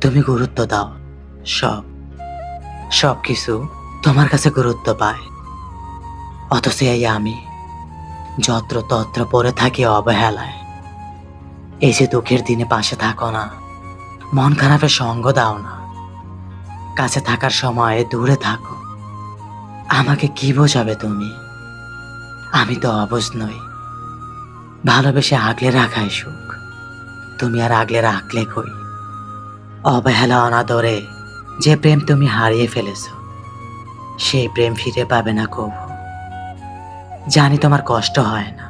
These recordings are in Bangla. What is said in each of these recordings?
তুমি গুরুত্ব দাও। সব। সব কিছু তোমার কাছে গুরুত্ব পায়। অথচ এই আমি যত্র তত্র পড়ে থাকি অবহেলায়। এই যে দুঃখের দিনে পাশে থাকো না, মন খারাপের সঙ্গ দাও না। কাছে থাকার সময় দূরে থাকো। আমাকে কি বোঝাবে তুমি? আমি তো অবুঝ নই। ভালোবেসে আগলে রাখাই সুখ। তুমি আর আগলে রাখলে কই? অবহেলা অনাদরে যে প্রেম তুমি হারিয়ে ফেলেছ, সেই প্রেম ফিরে পাবে না কবু জানি তোমার কষ্ট হয় না,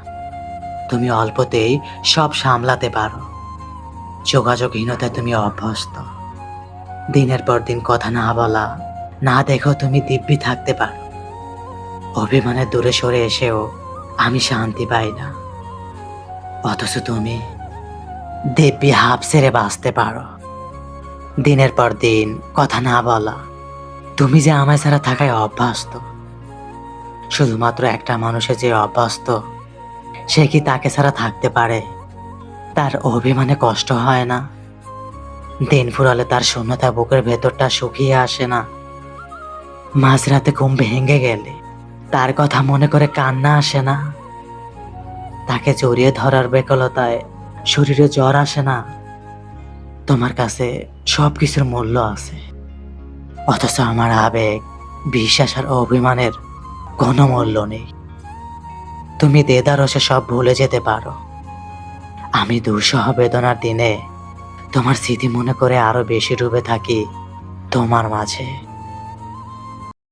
তুমি অল্পতেই সব সামলাতে পারো। যোগাযোগহীনতায় তুমি অভ্যস্ত, দিনের পর দিন কথা না বলা, না দেখো তুমি দিব্যি থাকতে পারো। অভিমানের দূরে সরে এসেও আমি শান্তি পাই না। অথচ তুমি দিব্যি হাফ ছেড়ে বাঁচতে পারো। দিনের পর দিন কথা না বলা। তুমি যে আমায় ছাড়া থাকায় অভ্যস্ত। শুধুমাত্র একটা মানুষের যে অভ্যস্ত, সে কি তাকে ছাড়া থাকতে পারে? তার অভিমানে কষ্ট হয় না? দিন ফুরালে তার শূন্যতা বুকের ভেতরটা শুকিয়ে আসে না? মাঝরাতে ঘুম ভেঙে গেলে তার কথা মনে করে কান্না আসে না? তাকে জড়িয়ে ধরার বেকলতায় শরীরে জ্বর আসে না? তোমার কাছে সব কিছুর মূল্য আছে। অথচ আমার আবেগ, বিশ্বাস আর অভিমানের কোনো মূল্য নেই। তুমি দেদারসে সব ভুলে যেতে পারো। আমি দুঃসহ বেদনার দিনে তোমার স্মৃতি মনে করে আরও বেশি ডুবে থাকি তোমার মাঝে।